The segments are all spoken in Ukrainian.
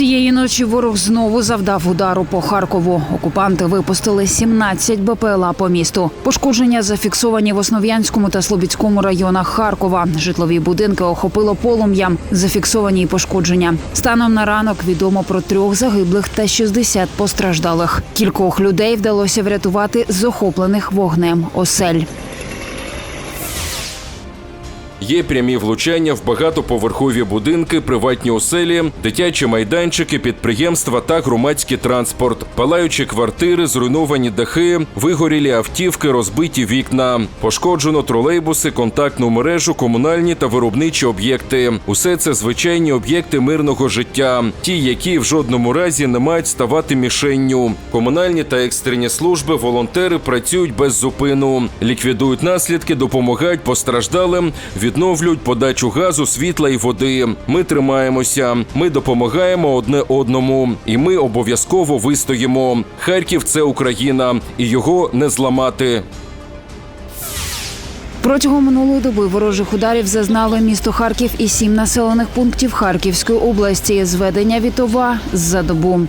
Цієї ночі ворог знову завдав удару по Харкову. Окупанти випустили 17 БПЛА по місту. Пошкодження зафіксовані в Основ'янському та Слобідському районах Харкова. Житлові будинки охопило полум'ям. Зафіксовані й пошкодження. Станом на ранок відомо про трьох загиблих та 60 постраждалих. Кількох людей вдалося врятувати з охоплених вогнем осель. Є прямі влучання в багатоповерхові будинки, приватні оселі, дитячі майданчики, підприємства та громадський транспорт, палаючі квартири, зруйновані дахи, вигорілі автівки, розбиті вікна, пошкоджено тролейбуси, контактну мережу, комунальні та виробничі об'єкти. Усе це звичайні об'єкти мирного життя, ті, які в жодному разі не мають ставати мішенню. Комунальні та екстрені служби, волонтери працюють без зупину, ліквідують наслідки, допомагають постраждалим, відновлюють подачу газу, світла і води. Ми тримаємося, ми допомагаємо одне одному, і ми обов'язково вистоїмо. Харків це Україна, і його не зламати. Протягом минулої доби ворожих ударів зазнали місто Харків і сім населених пунктів Харківської області. Зведення Вітова за добу.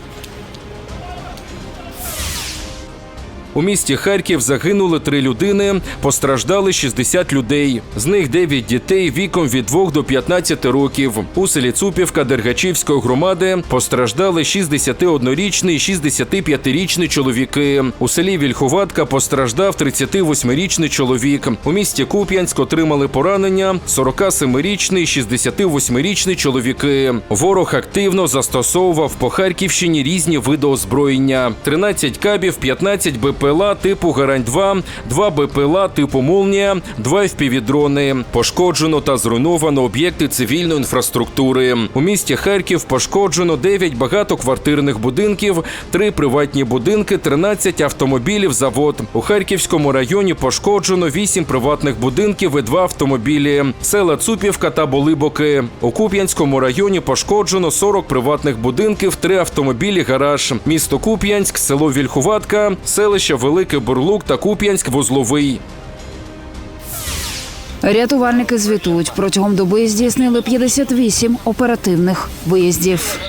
У місті Харків загинули три людини, постраждали 60 людей. З них 9 дітей віком від 2 до 15 років. У селі Цупівка Дергачівської громади постраждали 61-річний і 65-річний чоловіки. У селі Вільховатка постраждав 38-річний чоловік. У місті Куп'янськ отримали поранення 47-річний і 68-річний чоловіки. Ворог активно застосовував по Харківщині різні види озброєння: 13 кабів, 15 БПЛА типу Гарань-2, 2 БПЛА типу Молнія, 2 впівдрони. Пошкоджено та зруйновано об'єкти цивільної інфраструктури. У місті Харків пошкоджено 9 багатоквартирних будинків, 3 приватні будинки, 13 автомобілів. Завод у Харківському районі пошкоджено 8 приватних будинків і 2 автомобілі. Села Цупівка та Болибоки. У Куп'янському районі пошкоджено 40 приватних будинків, 3 автомобілі, гараж. Місто Куп'янськ, село Вільхуватка, селище Великий Бурлук та Куп'янськ Вузловий. Рятувальники звітують протягом доби здійснили 58 оперативних виїздів.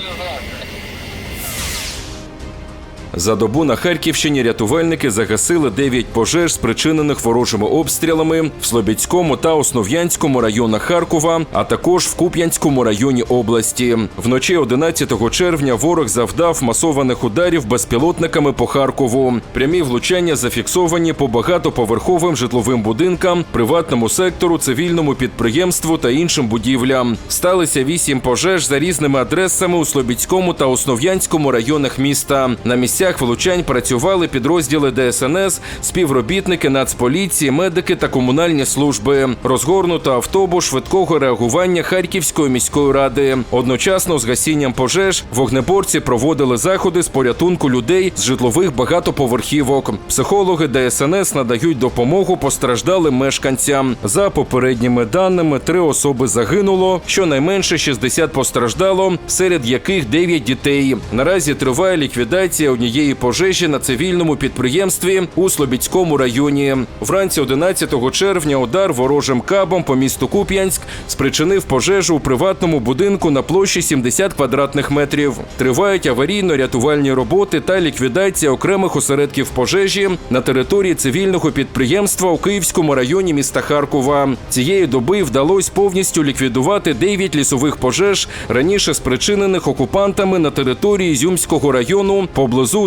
За добу на Харківщині рятувальники загасили 9 пожеж, спричинених ворожими обстрілами в Слобідському та Основ'янському районах Харкова, а також в Куп'янському районі області. Вночі 11 червня ворог завдав масованих ударів безпілотниками по Харкову. Прямі влучання зафіксовані по багатоповерховим житловим будинкам, приватному сектору, цивільному підприємству та іншим будівлям. Сталися 8 пожеж за різними адресами у Слобідському та Основ'янському районах міста. На місцях влучань працювали підрозділи ДСНС, співробітники Нацполіції, медики та комунальні служби. Розгорнуто автобус швидкого реагування Харківської міської ради. Одночасно з гасінням пожеж вогнеборці проводили заходи з порятунку людей з житлових багатоповерхівок. Психологи ДСНС надають допомогу постраждалим мешканцям. За попередніми даними, три особи загинуло, щонайменше 60 постраждало, серед яких 9 дітей. Наразі триває ліквідація однієї пожежі на цивільному підприємстві у Слобідському районі. Вранці 11 червня удар ворожим кабом по місту Куп'янськ спричинив пожежу у приватному будинку на площі 70 квадратних метрів. Тривають аварійно-рятувальні роботи та ліквідація окремих осередків пожежі на території цивільного підприємства у Київському районі міста Харкова. Цієї доби вдалося повністю ліквідувати 9 лісових пожеж, раніше спричинених окупантами на території Зюмського району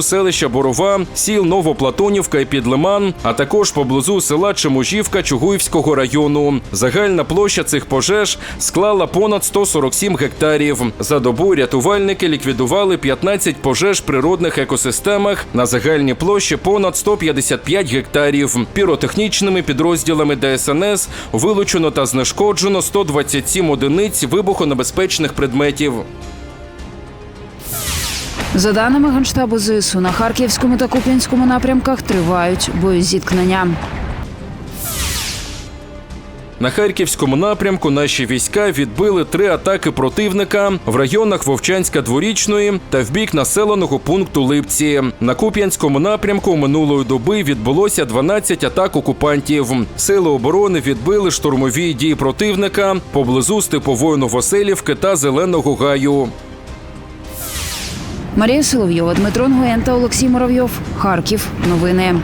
селища Борова, сіл Новоплатонівка і Підлиман, а також поблизу села Чеможівка Чугуївського району. Загальна площа цих пожеж склала понад 147 гектарів. За добу рятувальники ліквідували 15 пожеж природних екосистемах на загальній площі понад 155 гектарів. Піротехнічними підрозділами ДСНС вилучено та знешкоджено 127 одиниць вибухонебезпечних предметів. За даними Генштабу ЗСУ, на Харківському та Куп'янському напрямках тривають боєзіткнення. На харківському напрямку наші війська відбили три атаки противника в районах Вовчанська дворічної та в бік населеного пункту Липці. На Куп'янському напрямку минулої доби відбулося 12 атак окупантів. Сили оборони відбили штурмові дії противника поблизу Степової Новоселівки та Зеленого Гаю. Марія Соловйова, Дмитро Нгоєн та Олексій Муравйов. Харків. Новини.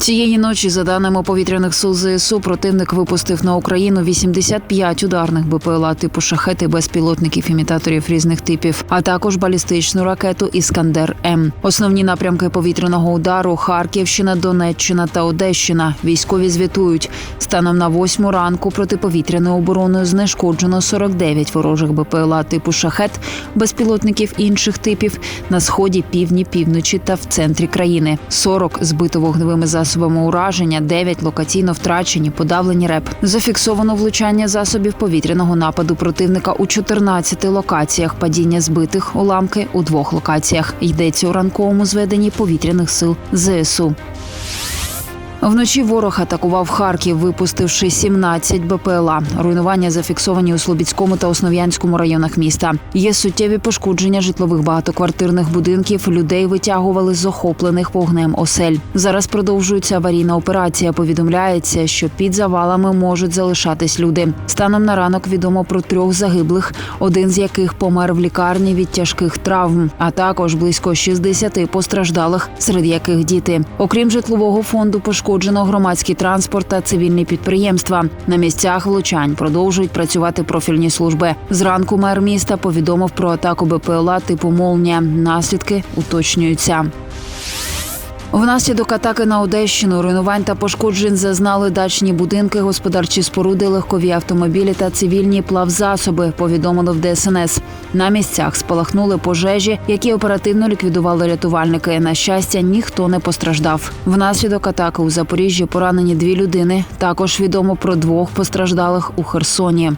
Цієї ночі, за даними повітряних сил ЗСУ, противник випустив на Україну 85 ударних БПЛА типу шахети безпілотників імітаторів різних типів, а також балістичну ракету Іскандер М. Основні напрямки повітряного удару Харківщина, Донеччина та Одещина. Військові звітують. Станом на восьму ранку протиповітряною обороною знешкоджено 49 ворожих БПЛА типу шахет, безпілотників інших типів на сході, півдні, півночі та в центрі країни. 40 збито вогневими засобами ураження, 9 локаційно втрачені, подавлені РЕП. Зафіксовано влучання засобів повітряного нападу противника у 14 локаціях, падіння збитих уламки у двох локаціях. Йдеться у ранковому зведенні повітряних сил ЗСУ. Вночі ворог атакував Харків, випустивши 17 БПЛА. Руйнування зафіксовані у Слобідському та Основ'янському районах міста. Є суттєві пошкодження житлових багатоквартирних будинків. Людей витягували з охоплених вогнем осель. Зараз продовжується аварійна операція. Повідомляється, що під завалами можуть залишатись люди. Станом на ранок відомо про трьох загиблих, один з яких помер в лікарні від тяжких травм, а також близько 60 постраждалих, серед яких діти. Окрім житлового фонду, пошкоджено громадський транспорт та цивільні підприємства. На місцях влучань продовжують працювати профільні служби. Зранку мер міста повідомив про атаку БПЛА типу Молнія. Наслідки уточнюються. Внаслідок атаки на Одещину руйнувань та пошкоджень зазнали дачні будинки, господарчі споруди, легкові автомобілі та цивільні плавзасоби. Повідомили в ДСНС. На місцях спалахнули пожежі, які оперативно ліквідували рятувальники. На щастя, ніхто не постраждав. Внаслідок атаки у Запоріжжі поранені дві людини. Також відомо про двох постраждалих у Херсоні.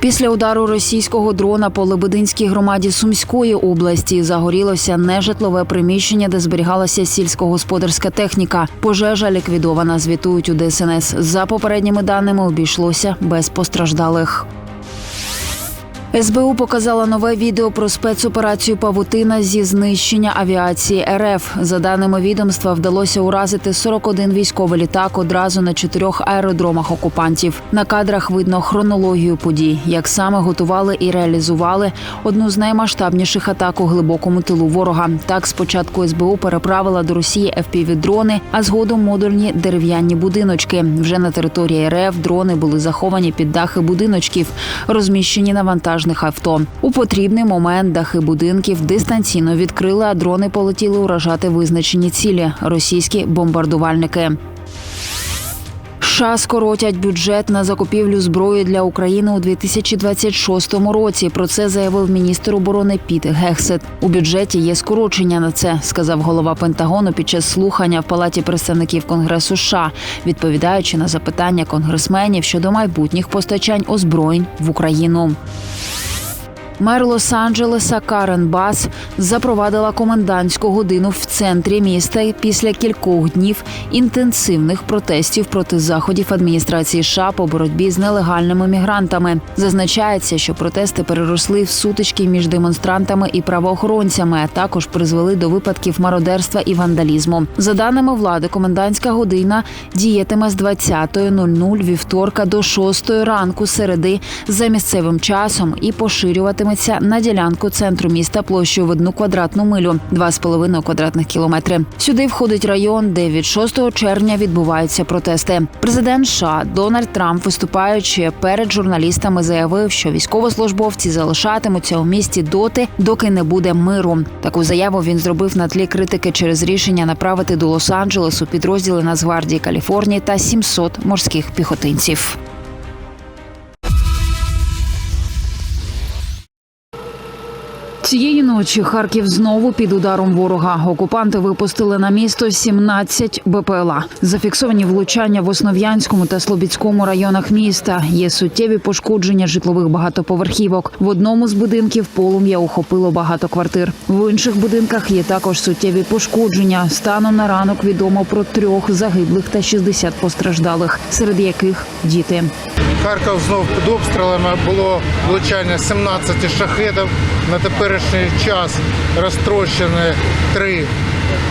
Після удару російського дрона по Лебединській громаді Сумської області загорілося нежитлове приміщення, де зберігалася сільськогосподарська техніка. Пожежа ліквідована. Звітують у ДСНС. За попередніми даними обійшлося без постраждалих. СБУ показала нове відео про спецоперацію Павутина зі знищення авіації РФ. За даними відомства, вдалося уразити 41 військовий літак одразу на чотирьох аеродромах окупантів. На кадрах видно хронологію подій, як саме готували і реалізували одну з наймасштабніших атак у глибокому тилу ворога. Так, спочатку СБУ переправила до Росії FPV-дрони, а згодом модульні дерев'яні будиночки. Вже на території РФ дрони були заховані під дахи будиночків, розміщені на вантажних авто. У потрібний момент дахи будинків дистанційно відкрили, а дрони полетіли уражати визначені цілі російські бомбардувальники. США скоротять бюджет на закупівлю зброї для України у 2026 році. Про це заявив міністр оборони Піт Гексет. У бюджеті є скорочення на це, сказав голова Пентагону під час слухання в палаті представників Конгресу США, відповідаючи на запитання конгресменів щодо майбутніх постачань озброєнь в Україну. Мер Лос-Анджелеса Карен Бас запровадила комендантську годину в центрі міста після кількох днів інтенсивних протестів проти заходів адміністрації США по боротьбі з нелегальними мігрантами. Зазначається, що протести переросли в сутички між демонстрантами і правоохоронцями, а також призвели до випадків мародерства і вандалізму. За даними влади, комендантська година діятиме з 20.00 вівторка до 6 ранку середи за місцевим часом і поширюватиметься на ділянку центру міста площею в одну квадратну милю 2,5 квадратних кілометри. Сюди входить район, де від 6 червня відбуваються протести. Президент США Дональд Трамп, виступаючи перед журналістами, заявив, що військовослужбовці залишатимуться у місті доти, доки не буде миру. Таку заяву він зробив на тлі критики через рішення направити до Лос-Анджелесу підрозділи Нацгвардії Каліфорнії та 700 морських піхотинців. Цієї ночі Харків знову під ударом ворога. Окупанти випустили на місто 17 БПЛА. Зафіксовані влучання в Основ'янському та Слобідському районах міста. Є суттєві пошкодження житлових багатоповерхівок. В одному з будинків полум'я охопило багато квартир. В інших будинках є також суттєві пошкодження. Станом на ранок відомо про трьох загиблих та 60 постраждалих, серед яких діти. Харків знов під обстрілами було влучання 17 шахедів. На теперішній час розтрощені три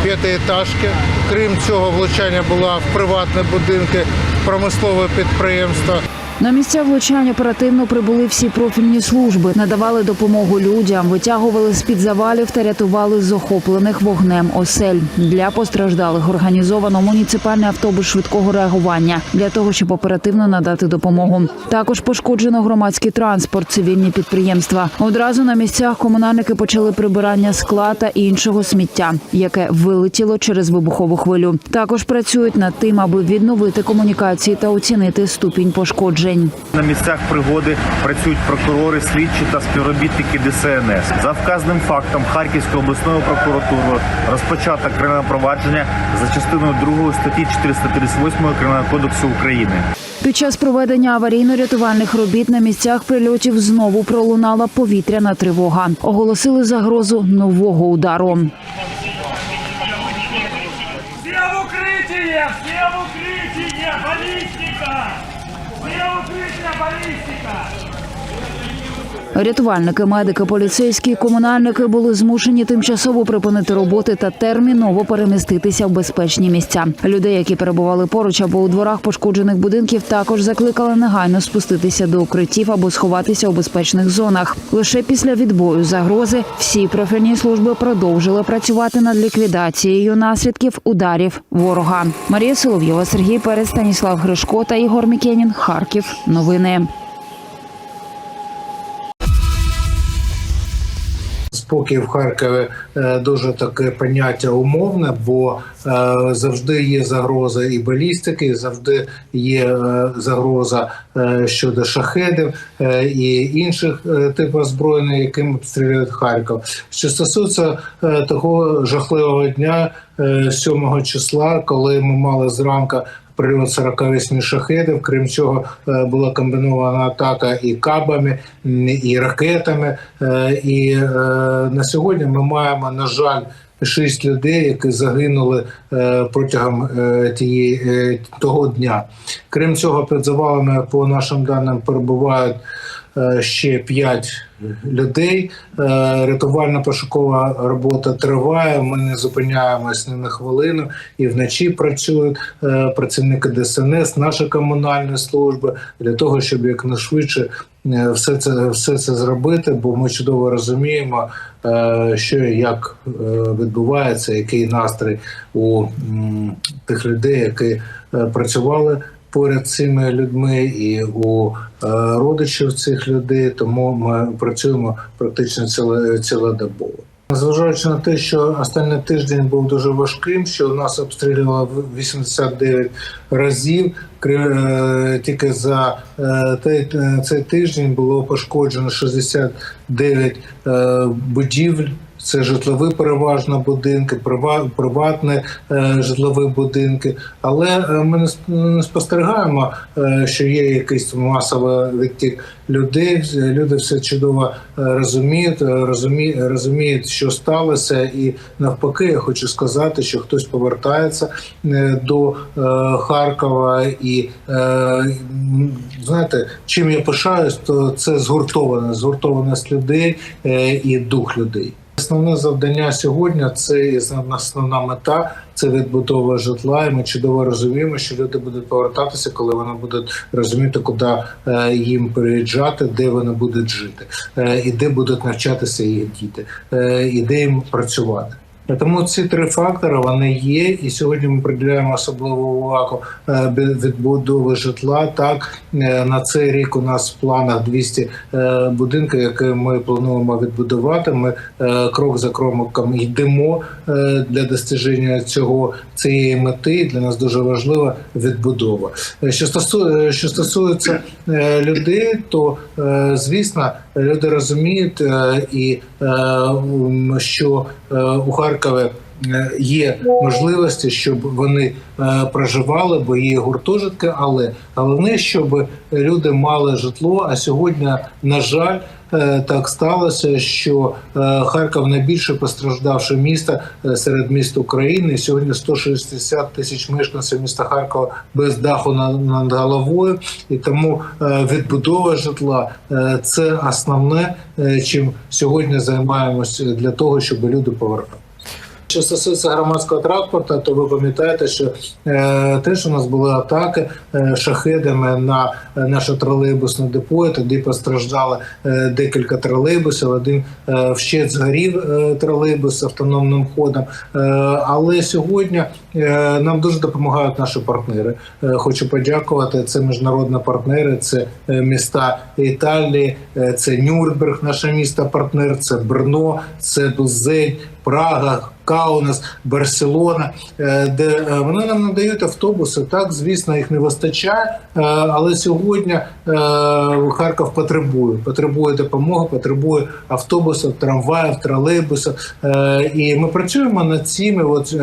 п'ятиэтажки. Крім цього, влучання була в приватні будинки, промислове підприємство. На місця влучань оперативно прибули всі профільні служби, надавали допомогу людям, витягували з під завалів та рятували з охоплених вогнем осель. Для постраждалих організовано муніципальний автобус швидкого реагування для того, щоб оперативно надати допомогу. Також пошкоджено громадський транспорт, цивільні підприємства. Одразу на місцях комунальники почали прибирання скла та іншого сміття, яке вилетіло через вибухову хвилю. Також працюють над тим, аби відновити комунікації та оцінити ступінь пошкоджень. На місцях пригоди працюють прокурори, слідчі та співробітники ДСНС. За вказаним фактом Харківською обласною прокуратурою розпочато кримінальне провадження за частиною 2 статті 438 Кримінального кодексу України. Під час проведення аварійно-рятувальних робіт на місцях прильотів знову пролунала повітряна тривога. Оголосили загрозу нового удару. Рятувальники, медики, поліцейські, комунальники були змушені тимчасово припинити роботи та терміново переміститися в безпечні місця. Людей, які перебували поруч або у дворах пошкоджених будинків, також закликали негайно спуститися до укриттів або сховатися у безпечних зонах. Лише після відбою загрози всі профільні служби продовжили працювати над ліквідацією наслідків ударів ворога. Марія Соловйова, Сергій Перець, Станіслав Гришко та Ігор Мікенін. Харків. Новини. Спокій в Харкові е, дуже таке поняття умовне, бо е, завжди є загроза і балістики, завжди є е, загроза щодо шахедів і інших типів озброєння, яким обстрілюють Харків. Що стосується того жахливого дня е, 7 числа, коли ми мали зранку прильот 48 шахедів. Крім цього, е, була комбінована атака і кабами, і ракетами. Е, І е, на сьогодні ми маємо, на жаль, шість людей, які загинули протягом тієї того дня. Крім цього, під завалами, по нашим даним, перебувають ще п'ять людей. Е, Рятувально-пошукова робота триває. Ми не зупиняємось ні на хвилину і вночі працюють е, працівники ДСНС, наші комунальні служби для того, щоб якнайшвидше е, все це все це зробити, бо ми чудово розуміємо, що і як відбувається, який настрій у тих людей, які працювали поряд цими людьми, і у е, родичів цих людей. Тому ми працюємо практично цілодобово. Незважаючи на те, що останній тиждень був дуже важким, що нас обстрілювало в 89 разів. Е, Тільки за е, цей тиждень було пошкоджено 69 е, будівель. Це житлові переважно будинки, прива- приватні е, житлові будинки. Але е, ми не спостерігаємо, е, що є якийсь масовий відтік людей. Люди все чудово розуміють, розуміють, що сталося, і навпаки, я хочу сказати, що хтось повертається до Харкова, і знаєте, чим я пишаюсь, то це згуртоване, згуртованість людей і дух людей. Основне завдання сьогодні це і основна мета це відбудова житла. І ми чудово розуміємо, що люди будуть повертатися, коли вони будуть розуміти, куди е, їм приїжджати, де вони будуть жити, е, і де будуть навчатися їх діти, е, і де їм працювати. Тому ці три фактори вони є, і сьогодні ми приділяємо особливу увагу е, відбудови житла. Так е, на цей рік у нас в планах 200 е, будинків, які ми плануємо відбудувати. Ми крок за кроком йдемо для достиження цього цієї мети. Для нас дуже важлива відбудова. Що стосує, що стосується людей, то звісно люди розуміють і що е, у Харкові. е, Є можливості, щоб вони е, проживали, бо є гуртожитки, але головне, щоб люди мали житло. А сьогодні, на жаль, е, так сталося, що е, Харків найбільше постраждавше місто е, серед міст України. Сьогодні 160 тисяч мешканців міста Харкова без даху над, головою, і тому е, відбудова житла е, це основне, е, чим сьогодні займаємося для того, щоб люди повертали. Що стосується громадського транспорту, то ви пам'ятаєте, що е, теж у нас були атаки е, шахедами на е, наше тролейбусне депо. Тоді постраждали е, декілька тролейбусів. Один е, вщент згорів е, тролейбус з автономним ходом. Е, але сьогодні е, нам дуже допомагають наші партнери. Е, хочу подякувати. Це міжнародні партнери, це е, міста Італії, е, це Нюрнберг, наше місто партнер, це Брно, це Дузень, Прага. Каунас, Барселона, е, де е, вони нам надають автобуси. Так, звісно, їх не вистачає, е, але сьогодні Харків потребує. Потребує допомоги, потребує автобусів, трамваїв, тролейбусів. І ми працюємо над цими. От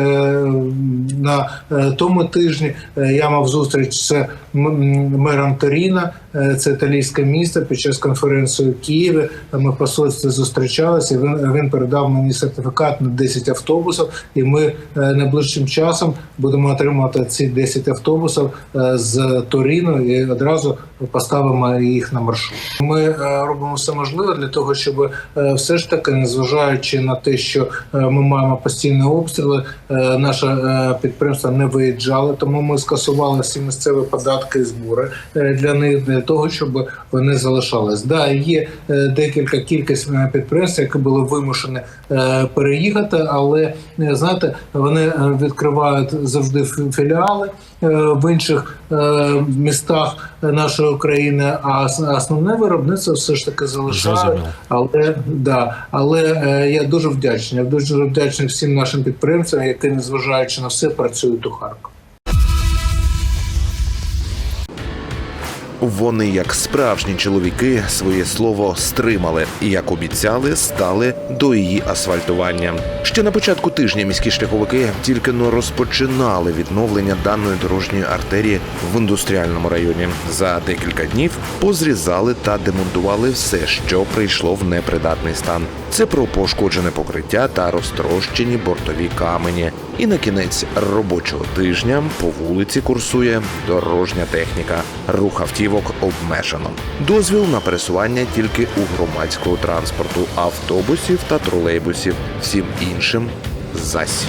на тому тижні я мав зустріч з мером Торіна, це італійське місто. Під час конференції в Києві ми в посольстві зустрічалися. Він він передав мені сертифікат на 10 автобусів, і ми е, найближчим часом будемо отримати ці 10 автобусів е, з Торіно і одразу поставимо їх на маршрут. Ми е, робимо все можливе для того, щоб е, все ж таки, незважаючи на те, що е, ми маємо постійні обстріли, е, наше е, підприємство не виїжджали, тому ми скасували всі місцеві податки і збори е, для них того, щоб вони залишались. Да, є е, декілька кількість е, підприємств, які були вимушені е, переїхати, але знаєте, вони відкривають завжди філіали в інших містах нашої країни, а ос- основне виробництво все ж таки залишають. Але да, але я дуже вдячний. Я дуже вдячний всім нашим підприємцям, які незважаючи на все працюють у Харкові. Вони, як справжні чоловіки, своє слово стримали і, як обіцяли, стали до її асфальтування. Ще на початку тижня міські шляховики тільки но розпочинали відновлення даної дорожньої артерії в індустріальному районі. За декілька днів позрізали та демонтували все, що прийшло в непридатний стан. Це про пошкоджене покриття та розтрощені бортові камені. І на кінець робочого тижня по вулиці курсує дорожня техніка. Рух автівок обмежено. Дозвіл на пересування тільки у громадського транспорту, автобусів та тролейбусів. Всім іншим зась.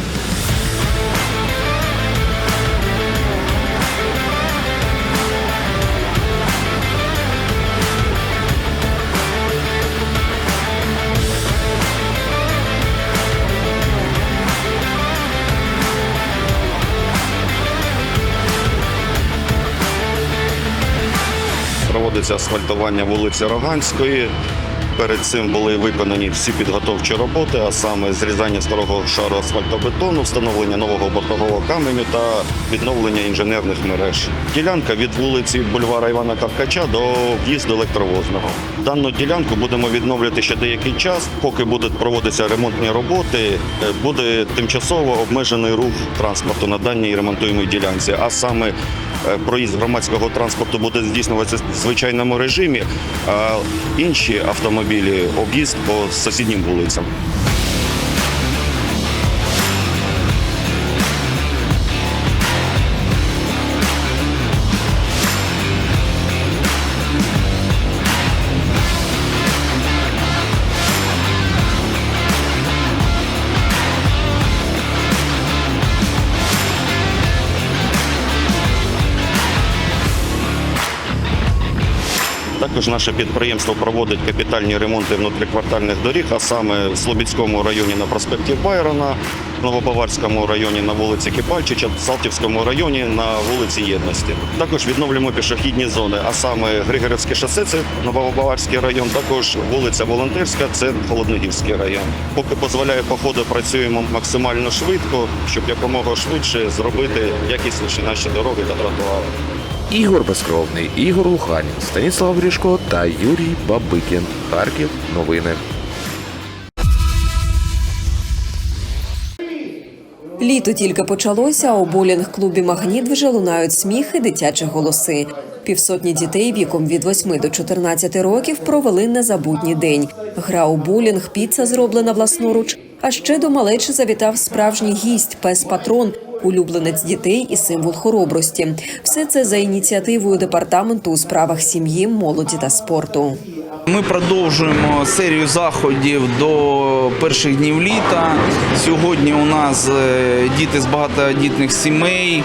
Проводиться асфальтування вулиці Роганської. Перед цим були виконані всі підготовчі роботи, а саме зрізання старого шару асфальтобетону, встановлення нового бортового каменю та відновлення інженерних мереж. Ділянка від вулиці бульвара Івана Каркача до в'їзду електровозного. Дану ділянку будемо відновлювати ще деякий час. Поки будуть проводитися ремонтні роботи, е, буде тимчасово обмежений рух транспорту на даній ремонтуємій ділянці, а саме проїзд громадського транспорту буде здійснюватися в звичайному режимі, а інші автомобілі об'їзд по сусіднім вулицям. Також наше підприємство проводить капітальні ремонти внутріквартальних доріг, а саме в Слобідському районі на проспекті Байрона, в Новобаварському районі на вулиці Кипальчича, в Салтівському районі на вулиці Єдності. Також відновлюємо пішохідні зони, а саме Григорівське шосе, це Новобаварський район, також вулиця Волонтерська, це Холодногірський район. Поки дозволяє походу, працюємо максимально швидко, щоб якомога швидше зробити якісніші наші дороги та тротуари. Ігор Безкровний, Ігор Луханін, Станіслав Грішко та Юрій Бабикін. Харків. Новини. Літо тільки почалося, а у болінг-клубі Магніт вже лунають сміхи, дитячі голоси. Півсотні дітей віком від 8 до 14 років провели незабутній день. Гра у болінг, піца зроблена власноруч. А ще до малечі завітав справжній гість пес патрон, улюбленець дітей і символ хоробрості. Все це за ініціативою департаменту у справах сім'ї, молоді та спорту. Ми продовжуємо серію заходів до перших днів літа. Сьогодні у нас е, діти з багатодітних сімей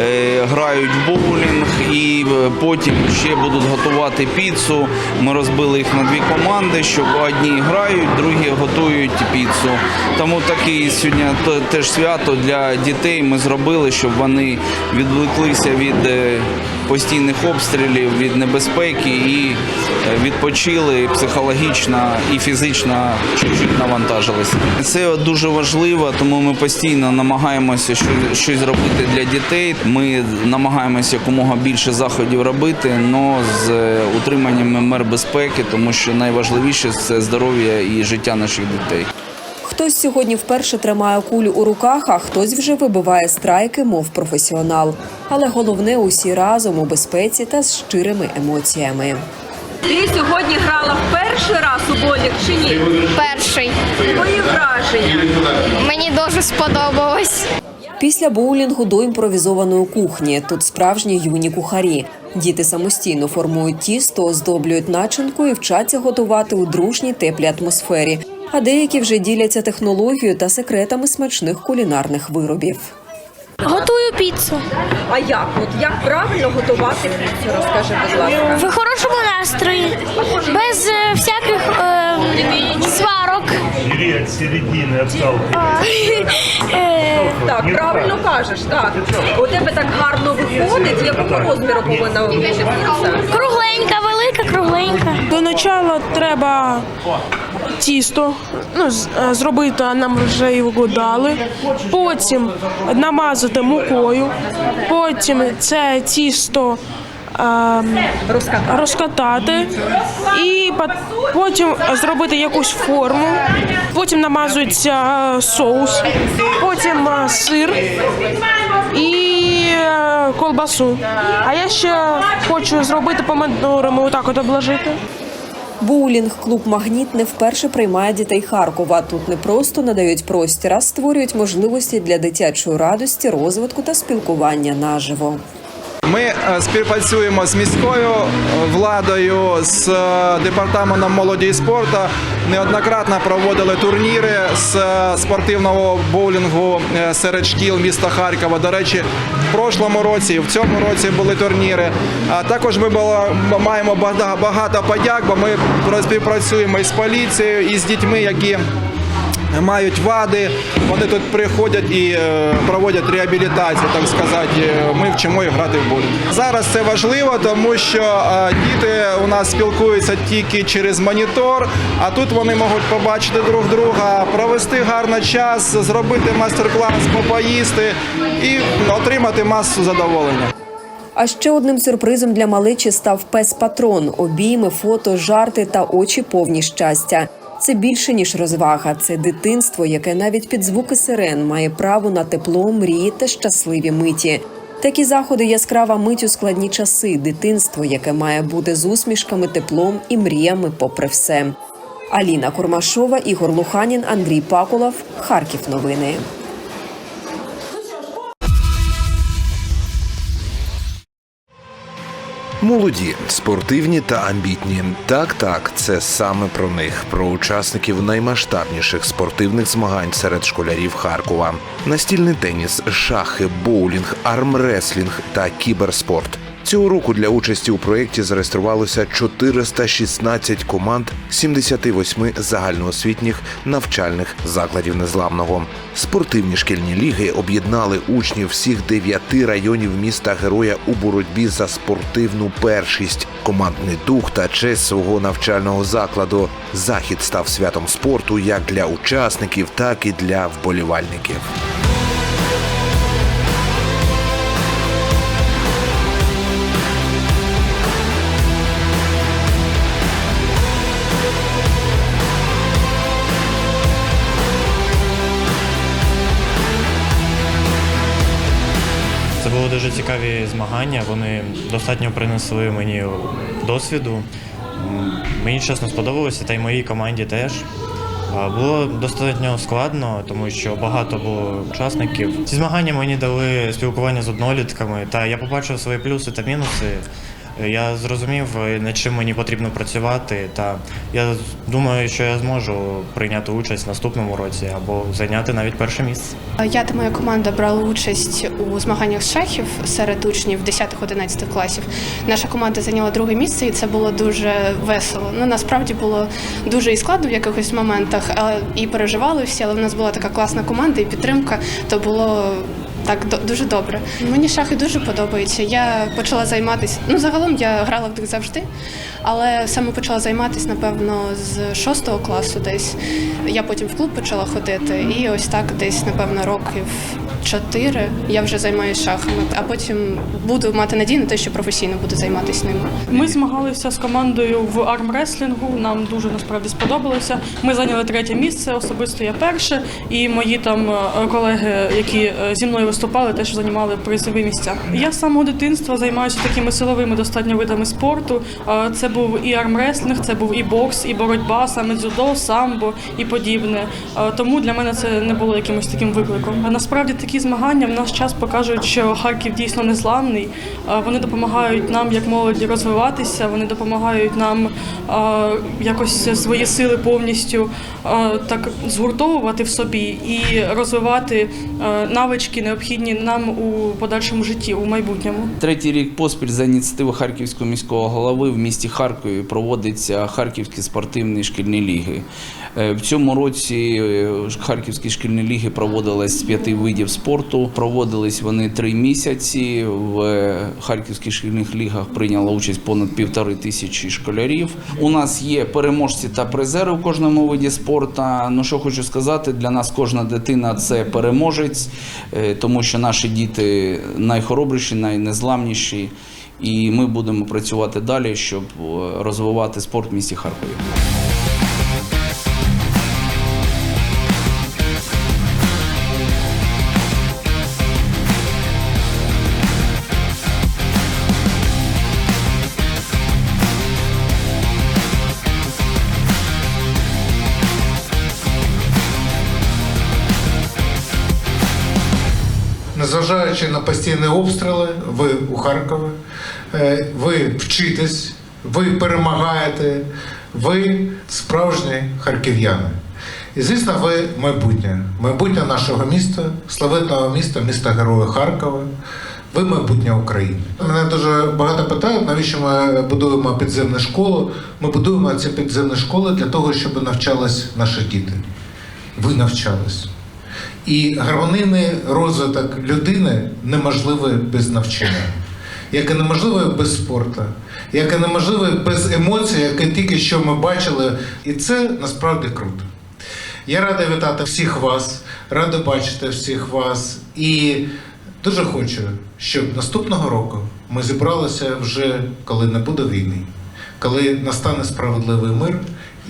е, грають в боулінг і е, потім ще будуть готувати піцу. Ми розбили їх на дві команди, щоб одні грають, другі готують піцу. Тому таке сьогодні теж свято для дітей ми зробили, щоб вони відвлеклися від постійних обстрілів, від небезпеки і е, відпочили психологічно і фізично чуть-чуть навантажилися. Це дуже важливо, тому ми постійно намагаємося що- щось робити для дітей. Ми намагаємося якомога більше заходів робити, але з е, утриманням мер безпеки, тому що найважливіше це здоров'я і життя наших дітей. Хтось сьогодні вперше тримає кулю у руках, а хтось вже вибиває страйки, мов професіонал. Але головне усі разом у безпеці та з щирими емоціями. Ти сьогодні грала в перший раз у болік чи ні? Перший. Твої враження. Мені дуже сподобалось. Після боулінгу до імпровізованої кухні. Тут справжні юні кухарі. Діти самостійно формують тісто, оздоблюють начинку і вчаться готувати у дружній теплій атмосфері. А деякі вже діляться технологією та секретами смачних кулінарних виробів. Готую піцу. А як? От як правильно готувати піцу? Розкажи, будь ласка. В хорошому настрої, без е, всяких е, сварок. середины обсалки. Е, Так, правильно кажеш, так. У тебе так гарно виходить, якого розміру повинна бути піца? кругленька, велика, кругленька. До начала треба тісто ну, е, зробити, а нам вже його дали. Потім намазати мукою. Потім це тісто ем, розкатати. І потім зробити якусь форму. Потім намазується е, соус, потім е, сир і колбасу. А я ще хочу зробити помидорами, отак от обложити. Боулінг клуб Магніт не вперше приймає дітей Харкова. Тут не просто надають простір, а створюють можливості для дитячої радості, розвитку та спілкування наживо. Ми е, співпрацюємо з міською е, владою, з е, департаментом молоді і спорту. Неоднократно проводили турніри з спортивного боулінгу серед шкіл міста Харкова. До речі, в прошлому році, в цьому році були турніри. А також ми маємо бага- багато подяк, бо ми співпрацюємо із поліцією, і з дітьми, які мають вади, вони тут приходять і е, проводять реабілітацію, так сказати. Е, Ми вчимо їх грати в боулінг. Зараз це важливо, тому що е, діти у нас спілкуються тільки через монітор, а тут вони можуть побачити друг друга, провести гарно час, зробити майстер-клас, попоїсти і отримати масу задоволення. А ще одним сюрпризом для малечі став пес патрон, обійми, фото, жарти та очі повні щастя. Це більше ніж розвага, це дитинство, яке навіть під звуки сирен має право на тепло, мрії та щасливі миті. Такі заходи яскрава мить у складні часи, дитинство, яке має бути з усмішками, теплом і мріями, попри все. Аліна Курмашова, Ігор Луханін, Андрій Пакулов. Харків. Новини. Молоді, спортивні та амбітні. Так, так, це саме про них, про учасників наймасштабніших спортивних змагань серед школярів Харкова: настільний теніс, шахи, боулінг, армреслінг та кіберспорт. Цього року для участі у проєкті зареєструвалося 416 команд 78 загальноосвітніх навчальних закладів незламного. Спортивні шкільні ліги об'єднали учнів всіх дев'яти районів міста героя у боротьбі за спортивну першість, командний дух та честь свого навчального закладу. Захід став святом спорту як для учасників, так і для вболівальників. Цікаві змагання. Вони достатньо принесли мені досвіду. Мені чесно сподобалося, та й моїй команді теж. Було достатньо складно, тому що багато було учасників. Ці змагання мені дали спілкування з однолітками, та я побачив свої плюси та мінуси. Я зрозумів, е, над чим мені потрібно працювати, та я думаю, що я зможу прийняти участь в наступному році або зайняти навіть перше місце. Я та моя команда брали участь у змаганнях з шахів серед учнів 10-11 класів. Наша команда зайняла друге місце, і це було дуже весело. Ну насправді було дуже і складно в якихось моментах, але і переживали всі, але в нас була така класна команда і підтримка, то було. Так, дуже добре. Мені шахи дуже подобаються. Я почала займатися. Ну, загалом я грала в них завжди, але саме почала займатися, напевно, з шостого класу десь. Я потім в клуб почала ходити, і ось так десь, напевно, років чотири я вже займаюся шахами, а потім буду мати надію на те, що професійно буду займатися ними. Ми змагалися з командою в армреслінгу. Нам дуже насправді сподобалося. Ми зайняли третє місце, особисто я перше, і мої там е, колеги, які е, зі мною виступали, теж займали призові місця. Я з самого дитинства займаюся такими силовими достатньо видами спорту. Це був і армреслінг, це був і бокс, і боротьба, саме дзюдо, самбо і подібне. Тому для мене це не було якимось таким викликом. А насправді такі змагання в наш час покажуть, що Харків дійсно незламний. Е, Вони допомагають нам, як молоді, розвиватися. Вони допомагають нам е, якось свої сили повністю е, так згуртовувати в собі і розвивати навички, необхідні нам у подальшому житті, у майбутньому. Третій рік поспіль за ініціативи Харківського міського голови в місті Харкові проводиться Харківські спортивні шкільні ліги. В цьому році Харківські шкільні ліги проводились з п'яти видів спорту. Проводились вони три місяці. В Харківських шкільних лігах прийняло участь понад півтори тисячі школярів. У нас є переможці та призери в кожному виді спорту. Ну що хочу сказати, для нас кожна дитина це переможець, е, тому що наші діти найхоробріші, найнезламніші. І ми будемо працювати далі, щоб е, розвивати спорт в місті Харкові. Незважаючи на постійні обстріли, ви у Харкові, е, ви вчитесь, ви перемагаєте, ви справжні харків'яни. І звісно, ви майбутнє, майбутнє нашого міста, славетного міста, міста Героя Харкова. Ви майбутнє України. Мене дуже багато питають, навіщо ми будуємо підземну школу. Ми будуємо ці підземні школи для того, щоб навчались наші діти. Ви навчались. І гармонійний розвиток людини неможливий без навчання, як і неможливий без спорту, як і неможливий без емоцій, які тільки що ми бачили. І це насправді круто. Я радий вітати всіх вас, радий бачити всіх вас. І дуже хочу, щоб наступного року ми зібралися вже, коли не буде війни, коли настане справедливий мир,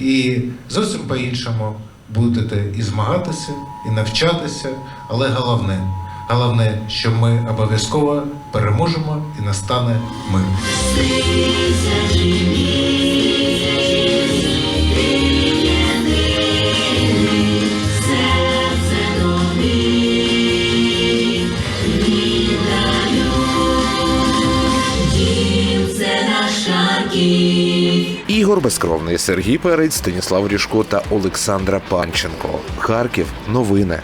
і зовсім по-іншому будете і змагатися, і навчатися. Але головне, головне, що ми обов'язково переможемо і настане мир. Ігор Безкровний, Сергій Перець, Станіслав Ріжко та Олександра Панченко. Харків. Новини.